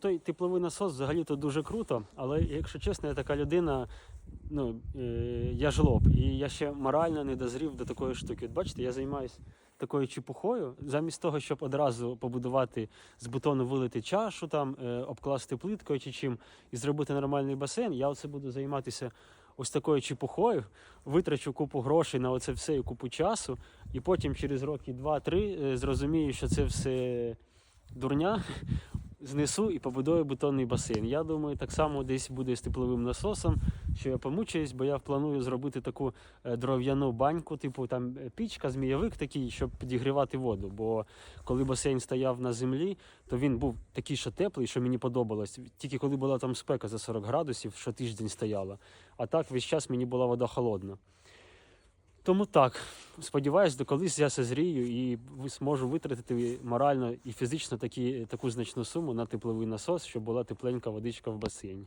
Той тепловий насос взагалі то дуже круто, але якщо чесно, я така людина, ну е, я жлоб, і я ще морально не дозрів до такої штуки. От бачите, я займаюся такою чепухою, замість того, щоб одразу побудувати з бетону вилити чашу, там е, обкласти плиткою чи чим і зробити нормальний басейн. Я оце буду займатися ось такою чепухою, витрачу купу грошей на оце все і купу часу, і потім через роки два-три е, зрозумію, що це все дурня знесу і побудую бетонний басейн. Я думаю, так само десь буде з тепловим насосом, що я помучаюсь, бо я планую зробити таку е, дров'яну баньку, типу там е, пічка, змійовик такий, щоб підігрівати воду. Бо коли басейн стояв на землі, то він був такий, що теплий, що мені подобалось. Тільки коли була там спека за 40 градусів, що тиждень стояла. А так весь час мені була вода холодна. Тому так, сподіваюсь, до колись я созрію і зможу витратити морально і фізично такі, таку значну суму на тепловий насос, щоб була тепленька водичка в басейні.